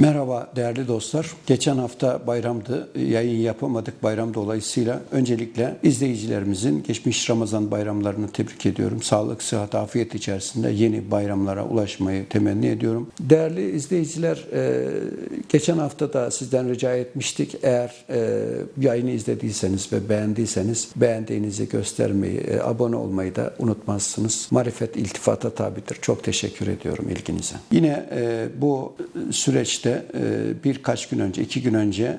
Merhaba değerli dostlar. Geçen hafta bayramdı. Yayın yapamadık bayram dolayısıyla. Öncelikle izleyicilerimizin geçmiş Ramazan bayramlarını tebrik ediyorum. Sağlık, sıhhat, afiyet içerisinde yeni bayramlara ulaşmayı temenni ediyorum. Değerli izleyiciler, e, geçen hafta da sizden rica etmiştik. Eğer e, yayını izlediyseniz ve beğendiyseniz beğendiğinizi göstermeyi, e, abone olmayı da unutmazsınız. Marifet iltifata tabidir. Çok teşekkür ediyorum ilginize. Yine bu süreçte e, birkaç gün önce, iki gün önce e,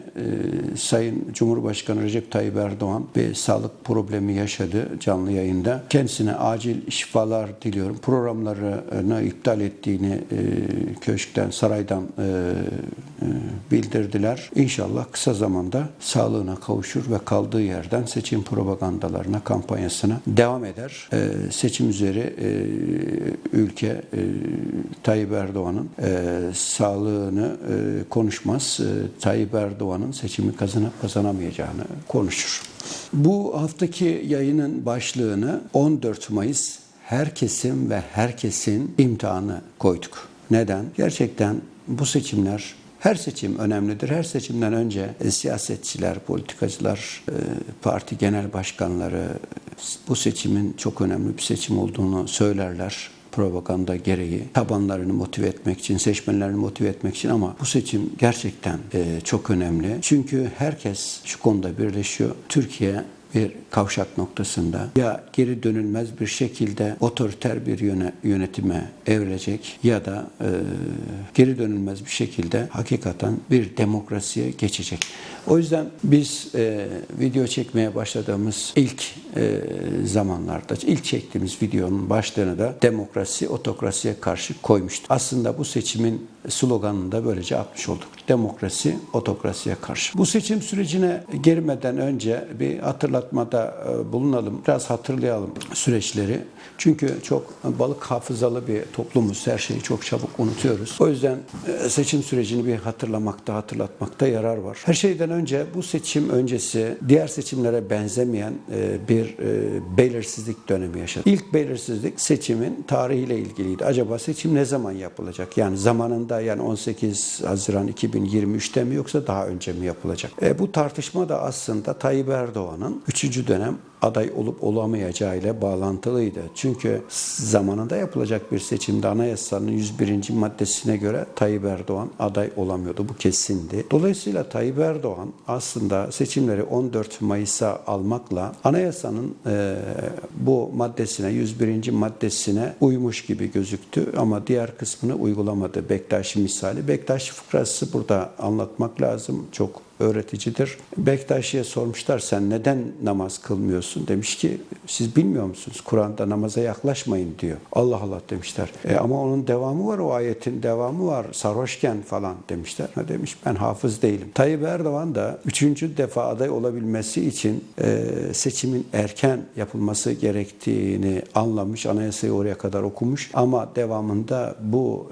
Sayın Cumhurbaşkanı Recep Tayyip Erdoğan bir sağlık problemi yaşadı canlı yayında. Kendisine acil şifalar diliyorum. Programlarını iptal ettiğini e, köşkten, saraydan bildirdiler. İnşallah kısa zamanda sağlığına kavuşur ve kaldığı yerden seçim propagandalarına, kampanyasına devam eder. Seçim üzeri ülke Tayyip Erdoğan'ın sağlığını e, konuşmaz. E, Tayyip Erdoğan'ın seçimi kazanıp kazanamayacağını konuşur. Bu haftaki yayının başlığını 14 Mayıs herkesin ve herkesin imtihanı koyduk. Neden? Gerçekten bu seçimler her seçim önemlidir. Her seçimden önce e, siyasetçiler, politikacılar, e, parti genel başkanları bu seçimin çok önemli bir seçim olduğunu söylerler propaganda gereği tabanlarını motive etmek için, seçmenlerini motive etmek için ama bu seçim gerçekten e, çok önemli. Çünkü herkes şu konuda birleşiyor. Türkiye bir kavşak noktasında ya geri dönülmez bir şekilde otoriter bir yöne, yönetime evrilecek ya da e, geri dönülmez bir şekilde hakikaten bir demokrasiye geçecek. O yüzden biz e, video çekmeye başladığımız ilk e, zamanlarda, ilk çektiğimiz videonun başlığını da demokrasi, otokrasiye karşı koymuştuk. Aslında bu seçimin sloganını da böylece atmış olduk. Demokrasi, otokrasiye karşı. Bu seçim sürecine girmeden önce bir hatırlatmada e, bulunalım. Biraz hatırlayalım süreçleri. Çünkü çok balık hafızalı bir toplumuz. Her şeyi çok çabuk unutuyoruz. O yüzden e, seçim sürecini bir hatırlamakta, hatırlatmakta yarar var. Her şeyden önce bu seçim öncesi diğer seçimlere benzemeyen e, bir belirsizlik dönemi yaşadık. İlk belirsizlik seçimin tarihiyle ilgiliydi. Acaba seçim ne zaman yapılacak? Yani zamanında yani 18 Haziran 2023'te mi yoksa daha önce mi yapılacak? E, bu tartışma da aslında Tayyip Erdoğan'ın 3. dönem aday olup olamayacağı ile bağlantılıydı. Çünkü zamanında yapılacak bir seçimde anayasanın 101. maddesine göre Tayyip Erdoğan aday olamıyordu. Bu kesindi. Dolayısıyla Tayyip Erdoğan aslında seçimleri 14 Mayıs'a almakla anayasanın e, bu maddesine 101. maddesine uymuş gibi gözüktü ama diğer kısmını uygulamadı. Bektaşi misali. Bektaşi fıkrası burada anlatmak lazım. Çok öğreticidir. Bektaşi'ye sormuşlar sen neden namaz kılmıyorsun? Demiş ki siz bilmiyor musunuz? Kur'an'da namaza yaklaşmayın diyor. Allah Allah demişler. E, ama onun devamı var o ayetin devamı var. Sarhoşken falan demişler. Ha demiş ben hafız değilim. Tayyip Erdoğan da üçüncü defa aday olabilmesi için e, seçimin erken yapılması gerektiğini anlamış. Anayasayı oraya kadar okumuş. Ama devamında bu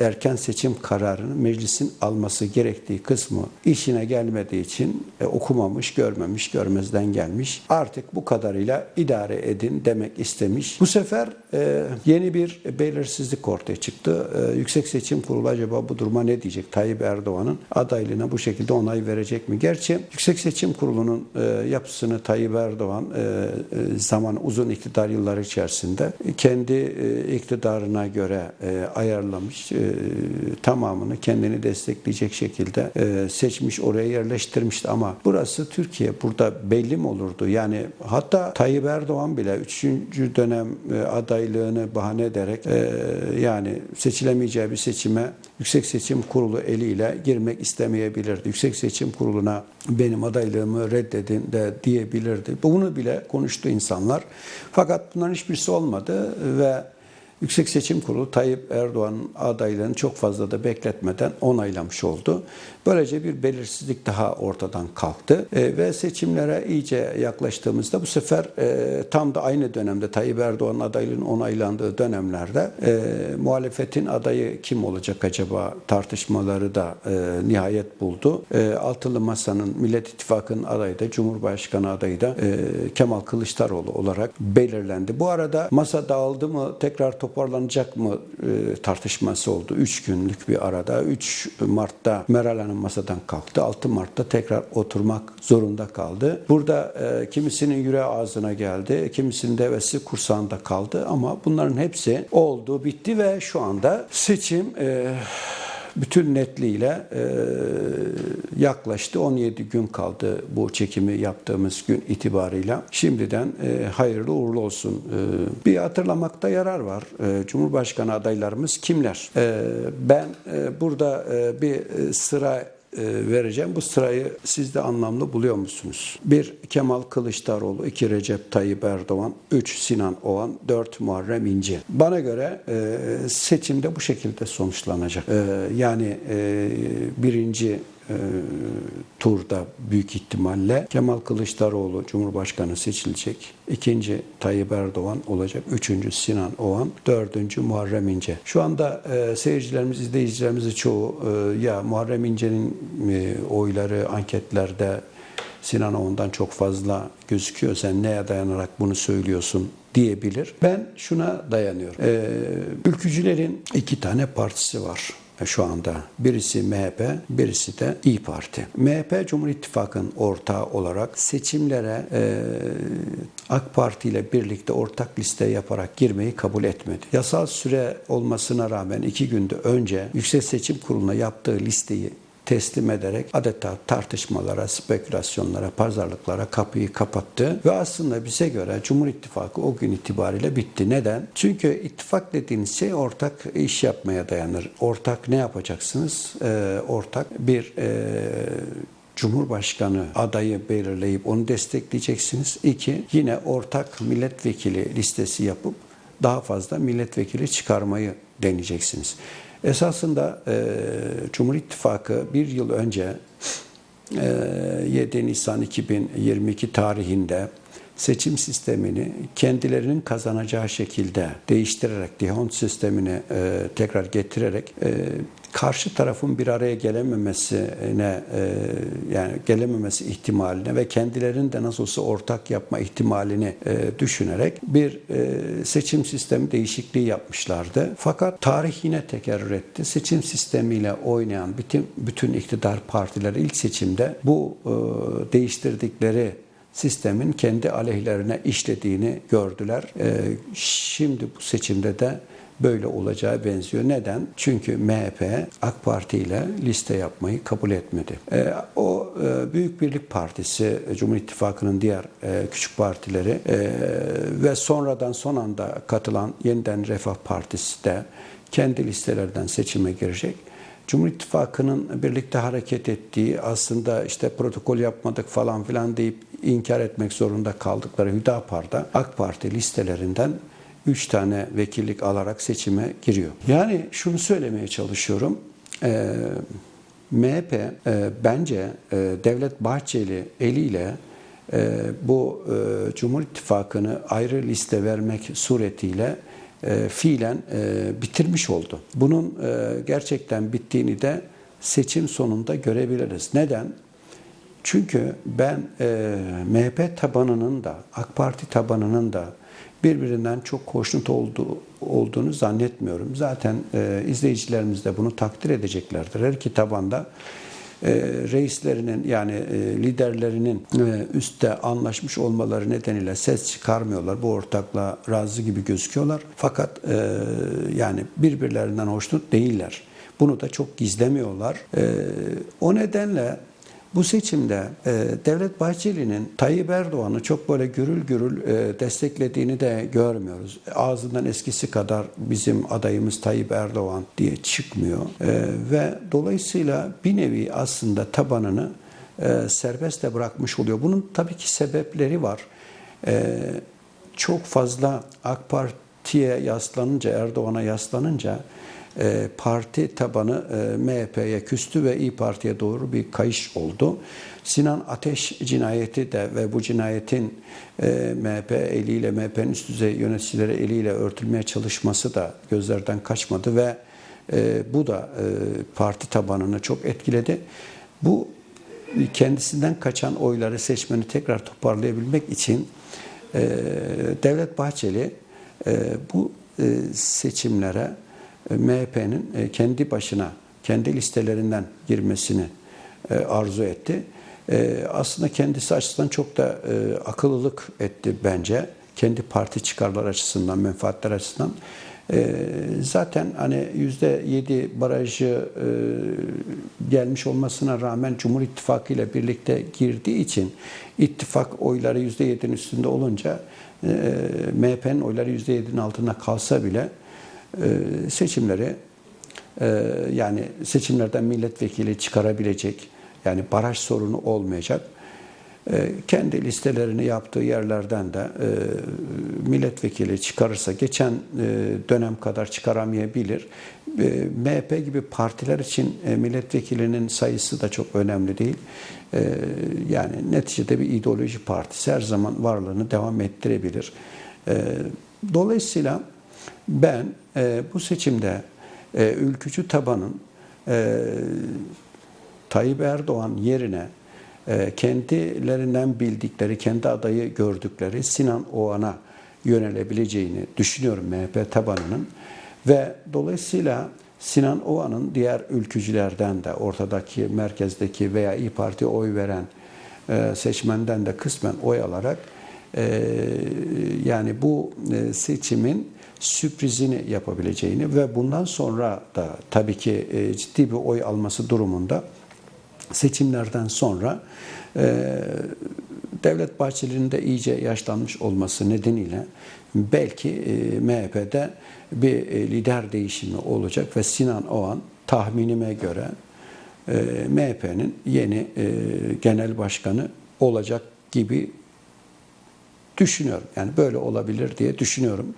e, erken seçim kararını meclisin alması gerektiği kısmı işine gelmediği için e, okumamış, görmemiş, görmezden gelmiş. Artık bu kadarıyla idare edin demek istemiş. Bu sefer e, yeni bir belirsizlik ortaya çıktı. E, Yüksek Seçim Kurulu acaba bu duruma ne diyecek? Tayyip Erdoğan'ın adaylığına bu şekilde onay verecek mi? Gerçi Yüksek Seçim Kurulu'nun e, yapısını Tayyip Erdoğan e, e, zaman uzun iktidar yılları içerisinde kendi e, iktidarına göre e, ayarlamış. E, tamamını kendini destekleyecek şekilde e, seçmiş oraya yerleştirmişti ama burası Türkiye. Burada belli mi olurdu? Yani hatta Tayyip Erdoğan bile 3. dönem e, adaylığını bahane ederek e, yani seçilemeyeceği bir seçime Yüksek Seçim Kurulu eliyle girmek istemeyebilirdi. Yüksek Seçim Kurulu'na benim adaylığımı reddedin de diyebilirdi. Bunu bile konuştu insanlar. Fakat bunların hiçbirisi olmadı ve Yüksek Seçim Kurulu Tayyip Erdoğan'ın adaylığını çok fazla da bekletmeden onaylamış oldu. Böylece bir belirsizlik daha ortadan kalktı e, ve seçimlere iyice yaklaştığımızda bu sefer e, tam da aynı dönemde Tayyip Erdoğan'ın adaylığının onaylandığı dönemlerde e, muhalefetin adayı kim olacak acaba tartışmaları da e, nihayet buldu. E, Altılı Masa'nın Millet İttifakı'nın adayı da Cumhurbaşkanı adayı da e, Kemal Kılıçdaroğlu olarak belirlendi. Bu arada masa dağıldı mı tekrar toparlanacak mı e, tartışması oldu. 3 günlük bir arada. 3 Mart'ta Meral Hanım masadan kalktı. 6 Mart'ta tekrar oturmak zorunda kaldı. Burada e, kimisinin yüreği ağzına geldi. Kimisinin devesi kursağında kaldı. Ama bunların hepsi oldu, bitti ve şu anda seçim e, bütün netliğiyle e, yaklaştı. 17 gün kaldı bu çekimi yaptığımız gün itibarıyla. Şimdiden e, hayırlı uğurlu olsun. E, bir hatırlamakta yarar var. Cumhurbaşkanı adaylarımız kimler? Ben burada bir sıra vereceğim. Bu sırayı siz de anlamlı buluyor musunuz? 1. Kemal Kılıçdaroğlu 2. Recep Tayyip Erdoğan 3. Sinan Oğan 4. Muharrem İnce. Bana göre e, seçimde bu şekilde sonuçlanacak. E, yani e, birinci e, turda büyük ihtimalle Kemal Kılıçdaroğlu Cumhurbaşkanı seçilecek. İkinci Tayyip Erdoğan olacak. Üçüncü Sinan Oğan. Dördüncü Muharrem İnce. Şu anda e, seyircilerimiz, izleyicilerimizin çoğu e, ya Muharrem İnce'nin e, oyları anketlerde Sinan Oğan'dan çok fazla gözüküyor. Sen neye dayanarak bunu söylüyorsun diyebilir. Ben şuna dayanıyorum. E, ülkücülerin iki tane partisi var şu anda. Birisi MHP, birisi de İyi Parti. MHP Cumhur İttifakı'nın ortağı olarak seçimlere e, AK Parti ile birlikte ortak liste yaparak girmeyi kabul etmedi. Yasal süre olmasına rağmen iki günde önce Yüksek Seçim Kurulu'na yaptığı listeyi teslim ederek adeta tartışmalara, spekülasyonlara, pazarlıklara kapıyı kapattı. Ve aslında bize göre Cumhur İttifakı o gün itibariyle bitti. Neden? Çünkü ittifak dediğiniz şey ortak iş yapmaya dayanır. Ortak ne yapacaksınız? Ee, ortak bir e, Cumhurbaşkanı adayı belirleyip onu destekleyeceksiniz. İki, yine ortak milletvekili listesi yapıp daha fazla milletvekili çıkarmayı deneyeceksiniz. Esasında e, Cumhur İttifakı bir yıl önce e, 7 Nisan 2022 tarihinde seçim sistemini kendilerinin kazanacağı şekilde değiştirerek, Dihon sistemini e, tekrar getirerek e, karşı tarafın bir araya gelememesine e, yani gelememesi ihtimaline ve kendilerinin de nasıl olsa ortak yapma ihtimalini e, düşünerek bir e, seçim sistemi değişikliği yapmışlardı. Fakat tarih yine tekerrür etti. Seçim sistemiyle oynayan bütün bütün iktidar partileri ilk seçimde bu e, değiştirdikleri sistemin kendi aleyhlerine işlediğini gördüler. E, şimdi bu seçimde de böyle olacağı benziyor. Neden? Çünkü MHP AK Parti ile liste yapmayı kabul etmedi. E, o e, Büyük Birlik Partisi, Cumhur İttifakı'nın diğer e, küçük partileri e, ve sonradan son anda katılan Yeniden Refah Partisi de kendi listelerden seçime girecek. Cumhur İttifakı'nın birlikte hareket ettiği aslında işte protokol yapmadık falan filan deyip inkar etmek zorunda kaldıkları Hüdapar'da AK Parti listelerinden 3 tane vekillik alarak seçime giriyor. Yani şunu söylemeye çalışıyorum. Ee, MHP e, bence e, Devlet Bahçeli eliyle e, bu e, Cumhur İttifakı'nı ayrı liste vermek suretiyle e, fiilen e, bitirmiş oldu. Bunun e, gerçekten bittiğini de seçim sonunda görebiliriz. Neden? Çünkü ben e, MHP tabanının da AK Parti tabanının da birbirinden çok hoşnut olduğu, olduğunu zannetmiyorum. Zaten e, izleyicilerimiz de bunu takdir edeceklerdir. Her iki tabanda e, reislerinin yani e, liderlerinin e, üstte anlaşmış olmaları nedeniyle ses çıkarmıyorlar. Bu ortakla razı gibi gözüküyorlar. Fakat yani birbirlerinden hoşnut değiller. Bunu da çok gizlemiyorlar. O nedenle bu seçimde e, Devlet Bahçeli'nin Tayyip Erdoğan'ı çok böyle gürül gürül e, desteklediğini de görmüyoruz. Ağzından eskisi kadar bizim adayımız Tayyip Erdoğan diye çıkmıyor. E, ve dolayısıyla bir nevi aslında tabanını e, serbest de bırakmış oluyor. Bunun tabii ki sebepleri var. E, çok fazla AK Parti'ye yaslanınca, Erdoğan'a yaslanınca e, parti tabanı e, MHP'ye küstü ve İyi Parti'ye doğru bir kayış oldu. Sinan Ateş cinayeti de ve bu cinayetin e, MHP eliyle, MHP'nin üst düzey yöneticileri eliyle örtülmeye çalışması da gözlerden kaçmadı ve bu da parti tabanını çok etkiledi. Bu kendisinden kaçan oyları seçmeni tekrar toparlayabilmek için Devlet Bahçeli bu e, seçimlere e, MHP'nin e, kendi başına, kendi listelerinden girmesini arzu etti. Aslında kendisi açısından çok da akıllılık etti bence. Kendi parti çıkarlar açısından, menfaatler açısından. Zaten hani yüzde yedi barajı gelmiş olmasına rağmen Cumhur İttifakı ile birlikte girdiği için ittifak oyları yüzde yedinin üstünde olunca e, MHP'nin oyları yüzde yedinin altında kalsa bile e, seçimleri e, yani seçimlerden milletvekili çıkarabilecek yani baraj sorunu olmayacak. E, kendi listelerini yaptığı yerlerden de milletvekili çıkarırsa geçen dönem kadar çıkaramayabilir. E, MHP gibi partiler için e, milletvekilinin sayısı da çok önemli değil. E, yani neticede bir ideoloji partisi her zaman varlığını devam ettirebilir. E, dolayısıyla ben e, bu seçimde e, ülkücü tabanın Tayyip Erdoğan yerine kendilerinden bildikleri, kendi adayı gördükleri Sinan Oğan'a yönelebileceğini düşünüyorum MHP tabanının. Ve dolayısıyla Sinan Oğan'ın diğer ülkücülerden de ortadaki, merkezdeki veya İyi Parti oy veren e, seçmenden de kısmen oy alarak e, yani bu e, seçimin sürprizini yapabileceğini ve bundan sonra da tabii ki ciddi bir oy alması durumunda seçimlerden sonra Devlet Bahçeli'nin de iyice yaşlanmış olması nedeniyle belki e, MHP'de bir e, lider değişimi olacak ve Sinan Oğan tahminime göre e, MHP'nin yeni genel başkanı olacak gibi düşünüyorum. Yani böyle olabilir diye düşünüyorum.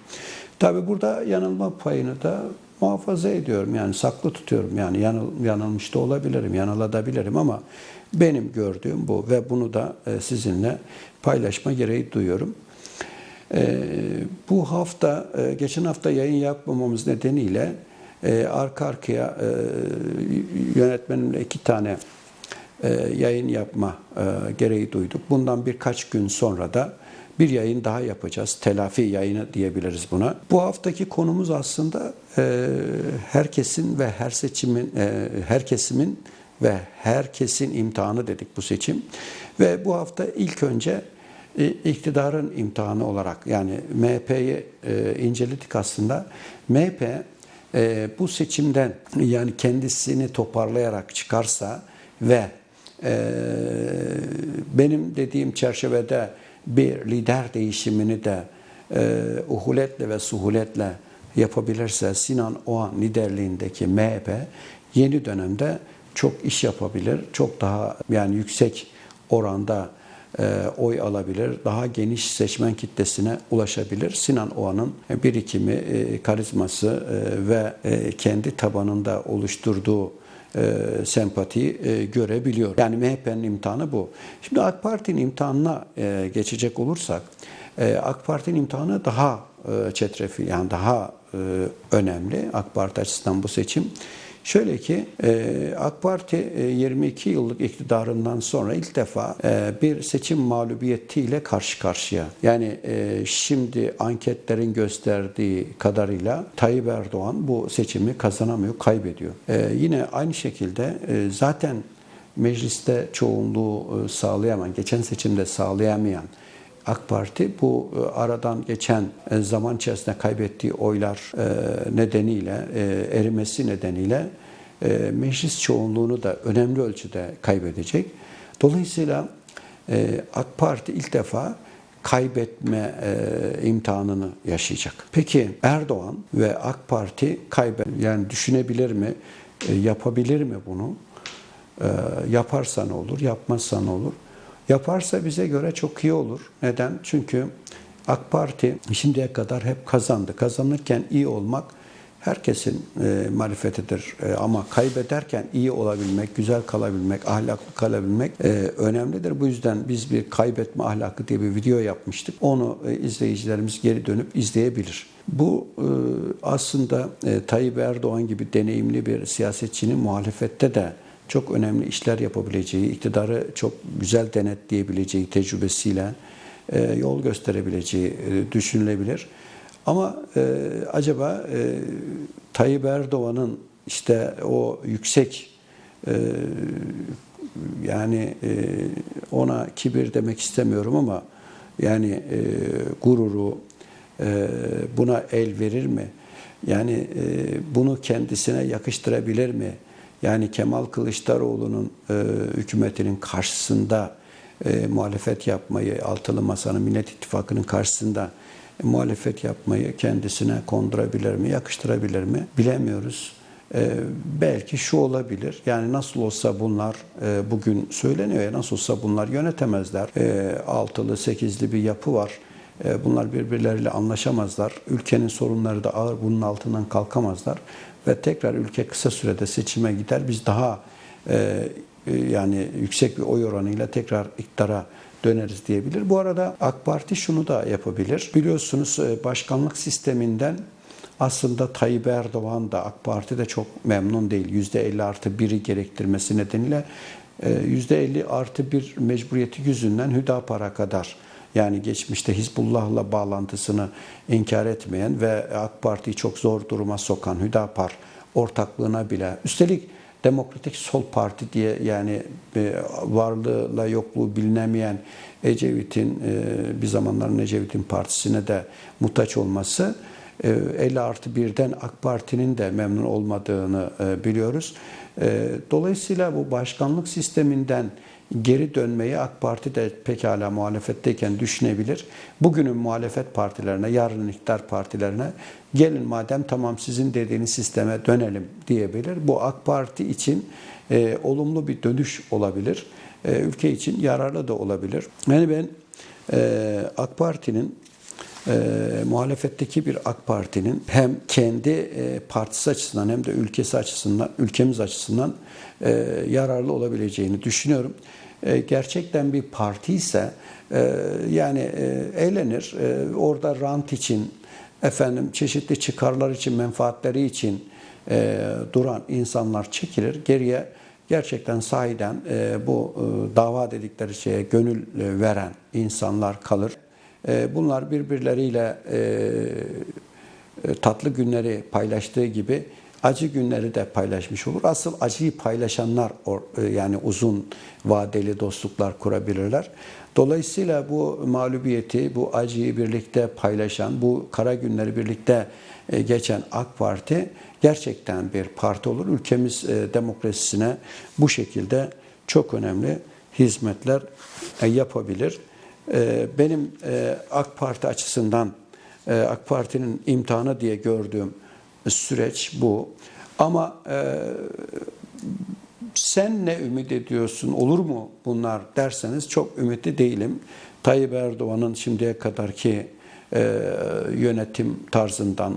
Tabi burada yanılma payını da muhafaza ediyorum. Yani saklı tutuyorum. Yani yanıl, yanılmış da olabilirim, yanılabilirim ama benim gördüğüm bu ve bunu da e, sizinle paylaşma gereği duyuyorum. E, bu hafta, e, geçen hafta yayın yapmamamız nedeniyle e, arka arkaya yönetmenimle iki tane yayın yapma gereği duyduk. Bundan birkaç gün sonra da bir yayın daha yapacağız. Telafi yayını diyebiliriz buna. Bu haftaki konumuz aslında e, herkesin ve her seçimin, e, her kesimin ve herkesin imtihanı dedik bu seçim. Ve bu hafta ilk önce e, iktidarın imtihanı olarak yani MHP'yi e, inceledik aslında. MHP e, bu seçimden yani kendisini toparlayarak çıkarsa ve e, benim dediğim çerçevede bir lider değişimini de e, uhuletle ve suhuletle yapabilirse Sinan Oğan liderliğindeki MHP yeni dönemde çok iş yapabilir. Çok daha yani yüksek oranda e, oy alabilir. Daha geniş seçmen kitlesine ulaşabilir. Sinan Oğan'ın birikimi, e, karizması e, ve e, kendi tabanında oluşturduğu e, sempatiyi e, görebiliyor. Yani MHP'nin imtihanı bu. Şimdi AK Parti'nin imtihanına e, geçecek olursak, e, AK Parti'nin imtihanı daha e, çetrefi, yani daha e, önemli AK Parti açısından bu seçim. Şöyle ki e, AK Parti e, 22 yıllık iktidarından sonra ilk defa e, bir seçim mağlubiyetiyle karşı karşıya. Yani e, şimdi anketlerin gösterdiği kadarıyla Tayyip Erdoğan bu seçimi kazanamıyor, kaybediyor. E, yine aynı şekilde e, zaten mecliste çoğunluğu e, sağlayamayan, geçen seçimde sağlayamayan AK Parti bu e, aradan geçen e, zaman içerisinde kaybettiği oylar e, nedeniyle, erimesi nedeniyle meclis çoğunluğunu da önemli ölçüde kaybedecek. Dolayısıyla AK Parti ilk defa kaybetme imtihanını yaşayacak. Peki Erdoğan ve AK Parti kaybet yani düşünebilir mi, yapabilir mi bunu? Yaparsa ne olur, yapmazsa ne olur? Yaparsa bize göre çok iyi olur. Neden? Çünkü AK Parti şimdiye kadar hep kazandı. Kazanırken iyi olmak herkesin e, marifetidir. E, ama kaybederken iyi olabilmek, güzel kalabilmek, ahlaklı kalabilmek e, önemlidir. Bu yüzden biz bir kaybetme ahlakı diye bir video yapmıştık. Onu e, izleyicilerimiz geri dönüp izleyebilir. Bu e, aslında e, Tayyip Erdoğan gibi deneyimli bir siyasetçinin muhalefette de çok önemli işler yapabileceği, iktidarı çok güzel denetleyebileceği tecrübesiyle e, yol gösterebileceği e, düşünülebilir. Ama e, acaba e, Tayyip Erdoğan'ın işte o yüksek e, yani e, ona kibir demek istemiyorum ama yani e, gururu e, buna el verir mi? Yani e, bunu kendisine yakıştırabilir mi? Yani Kemal Kılıçdaroğlu'nun e, hükümetinin karşısında e, muhalefet yapmayı, altılı masanın Millet İttifakı'nın karşısında e, muhalefet yapmayı kendisine kondurabilir mi, yakıştırabilir mi bilemiyoruz. E, belki şu olabilir, yani nasıl olsa bunlar e, bugün söyleniyor ya nasıl olsa bunlar yönetemezler. E, altılı, sekizli bir yapı var. E, bunlar birbirleriyle anlaşamazlar. Ülkenin sorunları da ağır, bunun altından kalkamazlar. Ve tekrar ülke kısa sürede seçime gider. Biz daha e, e, yani yüksek bir oy oranıyla tekrar iktidara döneriz diyebilir. Bu arada AK Parti şunu da yapabilir. Biliyorsunuz e, başkanlık sisteminden aslında Tayyip Erdoğan da AK Parti de çok memnun değil. %50 artı 1'i gerektirmesi nedeniyle e, %50 artı 1 mecburiyeti yüzünden Hüdapar'a kadar yani geçmişte Hizbullah'la bağlantısını inkar etmeyen ve AK Parti'yi çok zor duruma sokan Hüdapar ortaklığına bile üstelik Demokratik Sol Parti diye yani e, varlığıyla yokluğu bilinemeyen Ecevit'in e, bir zamanların Ecevit'in partisine de muhtaç olması 50 artı birden AK Parti'nin de memnun olmadığını e, biliyoruz. Dolayısıyla bu başkanlık sisteminden geri dönmeyi AK Parti de pekala muhalefetteyken düşünebilir. Bugünün muhalefet partilerine, yarının iktidar partilerine gelin madem tamam sizin dediğiniz sisteme dönelim diyebilir. Bu AK Parti için e, olumlu bir dönüş olabilir. E, ülke için yararlı da olabilir. Yani ben e, AK Parti'nin e, muhalefetteki bir AK Parti'nin hem kendi e, partisi açısından hem de ülkesi açısından, ülkemiz açısından e, yararlı olabileceğini düşünüyorum. E, gerçekten bir parti ise e, yani e, eğlenir, e, orada rant için, efendim çeşitli çıkarlar için, menfaatleri için e, duran insanlar çekilir. Geriye gerçekten sahiden e, bu e, dava dedikleri şeye gönül e, veren insanlar kalır. E, bunlar birbirleriyle e, e, tatlı günleri paylaştığı gibi acı günleri de paylaşmış olur. Asıl acıyı paylaşanlar yani uzun vadeli dostluklar kurabilirler. Dolayısıyla bu mağlubiyeti, bu acıyı birlikte paylaşan, bu kara günleri birlikte geçen AK Parti gerçekten bir parti olur. Ülkemiz demokrasisine bu şekilde çok önemli hizmetler yapabilir. Ee, benim e, AK Parti açısından e, AK Parti'nin imtihanı diye gördüğüm süreç bu. Ama e, sen ne ümit ediyorsun, olur mu bunlar derseniz çok ümitli değilim. Tayyip Erdoğan'ın şimdiye kadarki yönetim tarzından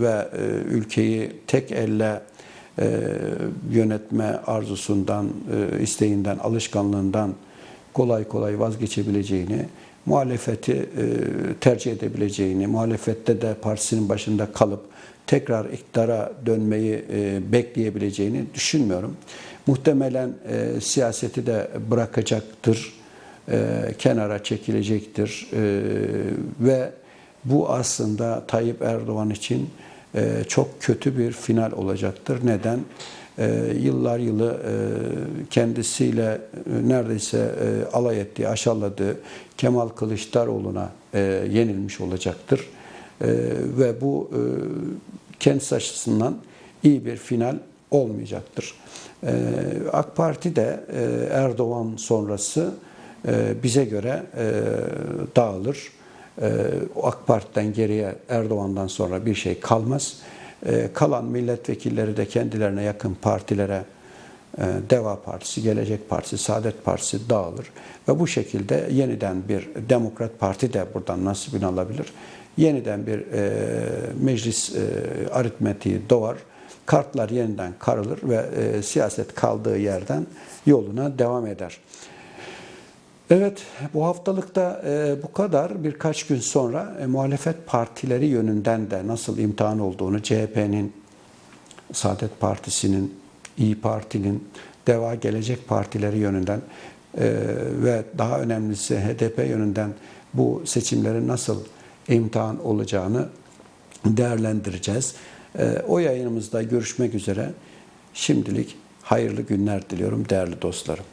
ve ülkeyi tek elle yönetme arzusundan, isteğinden, alışkanlığından kolay kolay vazgeçebileceğini, muhalefeti e, tercih edebileceğini, muhalefette de partisinin başında kalıp tekrar iktidara dönmeyi e, bekleyebileceğini düşünmüyorum. Muhtemelen e, siyaseti de bırakacaktır, kenara çekilecektir ve bu aslında Tayyip Erdoğan için çok kötü bir final olacaktır. Neden? E, yıllar yılı e, kendisiyle e, neredeyse e, alay ettiği, aşağıladığı Kemal Kılıçdaroğlu'na yenilmiş olacaktır. Ve bu kendisi açısından iyi bir final olmayacaktır. AK Parti de Erdoğan sonrası bize göre dağılır. AK Parti'den geriye Erdoğan'dan sonra bir şey kalmaz. Ee, kalan milletvekilleri de kendilerine yakın partilere e, Deva Partisi, Gelecek Partisi, Saadet Partisi dağılır. Ve bu şekilde yeniden bir Demokrat Parti de buradan nasibini alabilir. Yeniden bir e, meclis e, aritmetiği doğar. Kartlar yeniden karılır ve e, siyaset kaldığı yerden yoluna devam eder. Evet, bu haftalıkta e, bu kadar. Birkaç gün sonra e, muhalefet partileri yönünden de nasıl imtihan olduğunu CHP'nin, Saadet Partisi'nin, İyi Parti'nin, Deva Gelecek Partileri yönünden e, ve daha önemlisi HDP yönünden bu seçimlerin nasıl imtihan olacağını değerlendireceğiz. Ee, O yayınımızda görüşmek üzere. Şimdilik hayırlı günler diliyorum değerli dostlarım.